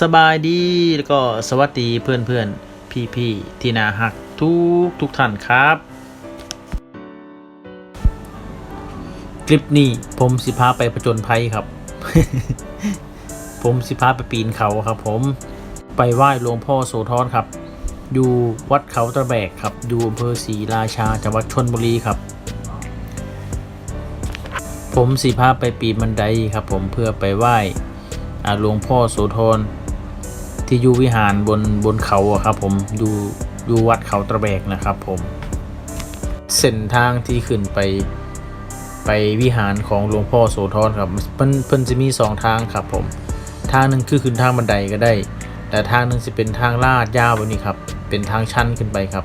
สบายดีแล้วก็สวัสดีเพื่อนเพื่อนพี่พี่ที่น่าหักทุกทุกท่านครับ คลิปนี้ผมสิพาไปผจญภัยครับ ผมสิพาไปปีนเขาครับ ผมไปไหว้หลวงพ่อโสธรครับ อยู่วัดเขาตะแบกครับ อยู่อำเภอศรีราชาจังหวัดชนบุรีครับ ผมสิพาไปปีนบันไดครับ ผมเพื่อไปไหว้หลวงพ่อโสธร ที่อยู่วิหารบนบนเขาอะครับผมอยู่อยู่วัดเขาตะแบกนะครับผมเส้นทางที่ขึ้นไปไปวิหารของหลวงพ่อโสธรครับเพิ่นเพิ่นจะมีสองทางครับผมทางหนึ่งคือขึ้นทางบันไดก็ได้ แต่ทางหนึ่งจะเป็นทางลาดยาวแบบนี้ครับเป็นทางชันขึ้นไปครับ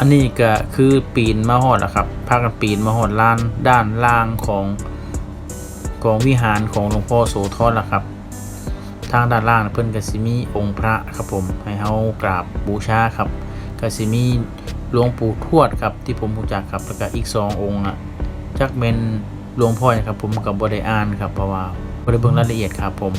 อันนี้ก็คือปีนมาหอดนะครับพากันปีนมาหอดล้านด้านล่างของของวิหารของหลวงพ่อโสธรละครับ ทางด้านล่างเพิ่อนกสิมีองค์พระครับผมให้เฮากราบบูชาครับกสิมีหลวงปู่ทวดครับที่ผมรู้จักครับแล้วก็อีกสององค์อะจักเป็นหลวงพ่อครับผมกับบ่ได้อ่านครับเพราะว่าบ่ได้เบิ่งรายละเอียดครับผม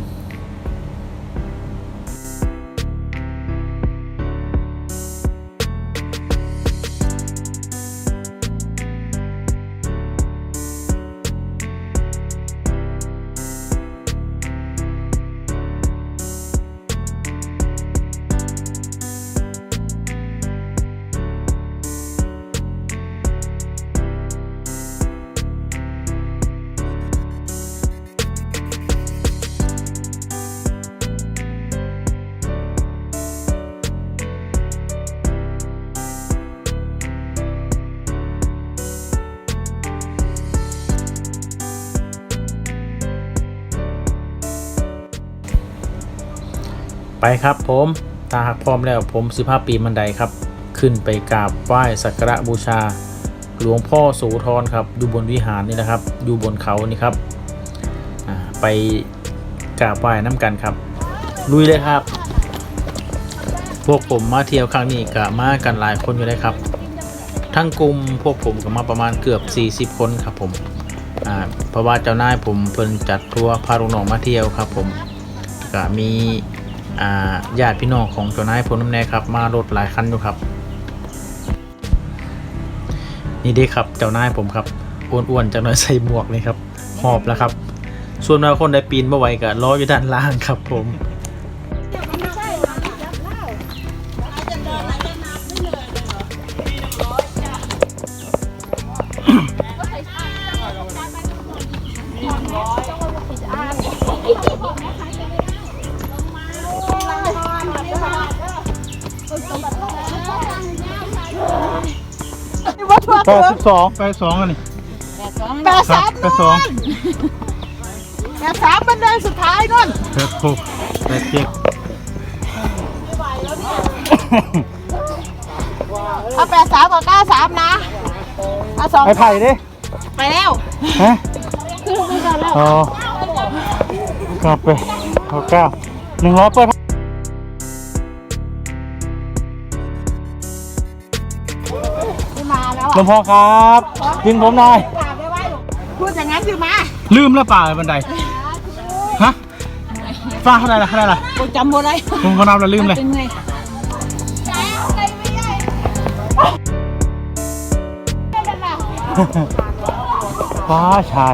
ไปครับผมตาหักพร้อมแล้วผมสิภาปีนบันไดครับ ขึ้นไปกราบไหว้สักการะบูชา หลวงพ่อโสธรครับอยู่บนวิหารนี่นะครับ อยู่บนเขานี่ครับไปกราบไหว้น้ำกันครับลุยเลยครับ พวกผมมาเที่ยวครั้งนี้ก็มากันหลายคนอยู่เลยครับ ทั้งกลุ่มพวกผมก็มาประมาณเกือบ 40 คนครับผมเพราะว่าเจ้านายผมเพิ่นจัดทัวร์พาลูกน้องมาเที่ยวครับผมก็มี ญาติพี่น้องของเจ้านายผมน้ำแน่ครับ มารถหลายคันอยู่ครับ นี่ดีครับเจ้านายผมครับอ้วนๆจังหน่อยใส่หมวกเลยครับหอบแล้วครับ ส่วนบางคนได้ปีนมาไหวก็ล้ออยู่ด้านล่างครับผม แปดสิบสองแปดสองอันนี้แปดสามแปดสองแปดสามเป็นเดือนสุดท้ายนู่นแปดหกแปดเจ็ดเอาแปดสามกับเก้าสามนะเอาสองไอ้ไผ่ดิไปแล้วฮะขึ้นไปก่อนแล้วอ๋อกลับไปเอาเก้าหนึ่งร้อยเปิด หลวงพ่อครับยิงผมหน่อย กราบได้ไหมพูดอย่างนั้นสิมาลืมแล้วป่าบันไดฮะฟ้าเท่าไหร่ล่ะเท่าไหร่ล่ะกูจำบ่ได้ผมก็นับแล้วลืมเลยเป็นไงฟ้าชาย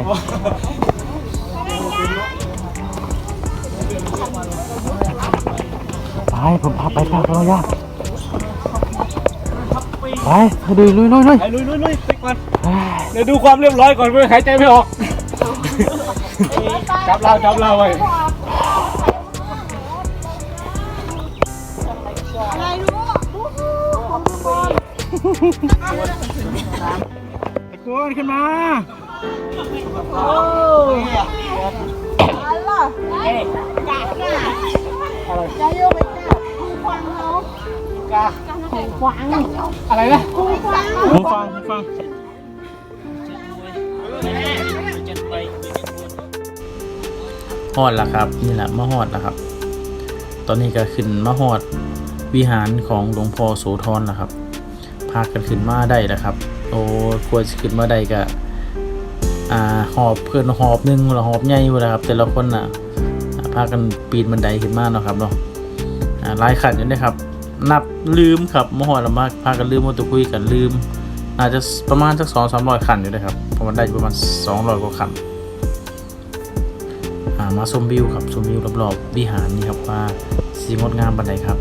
ไปผมพาไปครับเรายาก ไปไปดูลุยลุยลุยไปลุยลุยลุยไปก่อน เดี๋ยวดูความเรียบร้อยก่อนเพื่อหายใจไม่ออก จับเราจับเราไว้อะไรรู้ตะโกนขึ้นมาอะไรล่ะกาดน่ะจะโยกไปกาดคูฟังเขากาคูฟัง อะไรนะคูฟังหูฟังหูฟัง ฮอดแล้วครับนี่แหละมาฮอดแล้วครับ ตอนนี้ก็ขึ้นมาฮอดวิหารของหลวงพ่อโสธรนะครับ พากันขึ้นมาได้แล้วครับ โอ้กลัวสิขึ้นมาได้ก็อ่าหอบเพิ่นหอบหนึงหรือหอบใหญ่พุ่นล่ะครับ แต่ละคนน่ะอ่าพากันปีนบันไดขึ้นมาเนาะครับเนาะอ่าหลายขั้นอยู่นะครับ นับลืมครับมหอดละมากพากันลืมว่าตัวคุยกันลืม อาจจะประมาณสักสองสามร้อยขันอยู่นะครับเพราะมันได้ประมาณสองร้อยกว่าขันมาชมวิวครับชมวิวรอบๆวิหารนี่ครับว่าสีงดงามปันไดครับ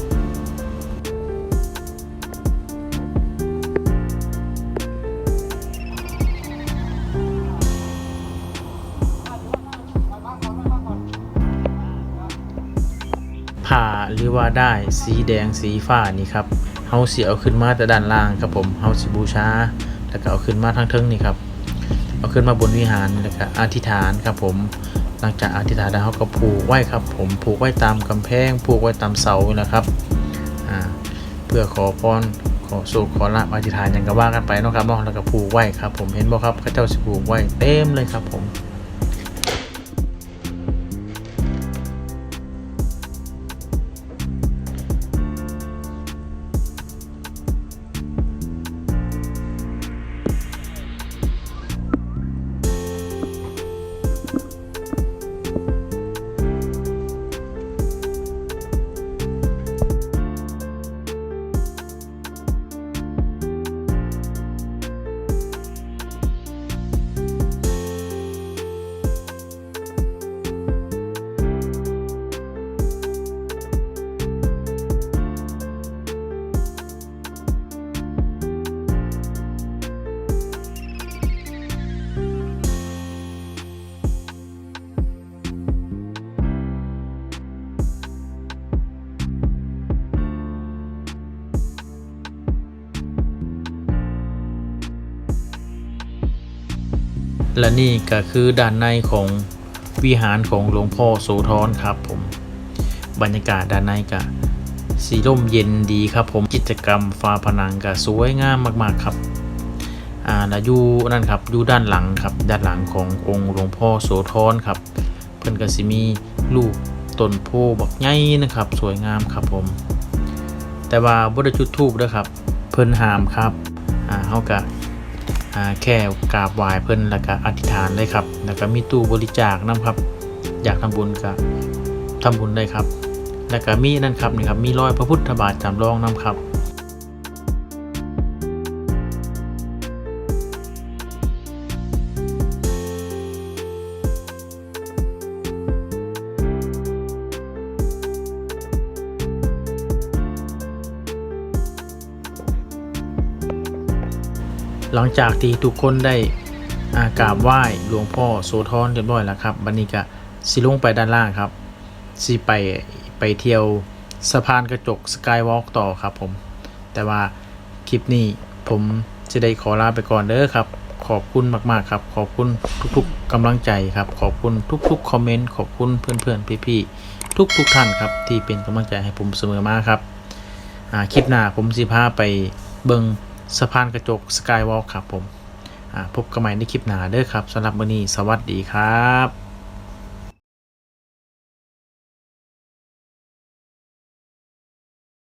ผ่าหรือว่าได้สีแดงสีฟ้านี่ครับเฮาสิเอาขึ้นมาแต่ด้านล่างครับผมเฮาสิบูชาแล้วก็เอาขึ้นมาทางเทิงนี่ครับเอาขึ้นมาบนวิหารแล้วก็อธิษฐานครับผมหลังจากอธิษฐานแล้วเฮาก็ผูกไว้ครับ ผมผูกไว้ตามกำแพงผูกไว้ตามเสานี่แหละครับอ่าเพื่อขอพรขอสุขขอลาภอธิษฐานอย่างก็ว่ากันไปเนาะครับเนาะแล้วก็ผูกไว้ครับ ผมเห็นบ่ครับเขาเจ้าสิผูกไว้เต็มเลยครับผม และนี่ก็คือด้านในของวิหารของหลวงพ่อโสธรครับผม บรรยากาศด้านในก็สีร่มเย็นดีครับผมกิจกรรมฟ้าผนังก็สวยงามมากๆครับอ่าแล้วอยู่นั่นครับอยู่ด้านหลังครับด้านหลังขององค์หลวงพ่อโสธรครับ เพิ่นก็สิมีลูกต้นโพบักใหญ่นะครับ สวยงามครับผม แต่ว่าบ่ได้จุดธูปเด้อครับ เพิ่นหามครับอ่าเฮาก็ แค่กราบไหว้เพิ่นแล้วก็อธิษฐานเลยครับแล้วก็มีตู้บริจาคนํครับ อยากทำบุญก็ทำบุญได้ครับ แล้วก็มีนั่นครับนี่ครับมีรอยพระพุทธบาทจำลองนํครับ หลังจากที่ทุกคนได้ากราบไหว้หลวงพ่อโสธรเรียบร้อยแล้วครับบันนี้ก็สิลงไปด้านล่างครับสิไปไปเที่ยวสะพานกระจกสกายวอล์กต่อครับผม แต่ว่าคลิปนี้ผมจะได้ขอลาไปก่อนเด้อครับ ขอบคุณมาก ๆ ครับ ขอบคุณทุก ๆกำลังใจครับ ขอบคุณทุก ๆ คอมเมนต์ขอบคุณเพื่อนๆพี่ๆทุก ๆ ท่านครับ ที่เป็นกำลังใจให้ผมเสมอมาครับคลิปหน้าผมสิพาไปเบิง สะพานกระจกสกายวอล์กครับผมพบกันใหม่ในคลิปหน้าเด้อครับสำหรับวันนี้สวัสดีครับ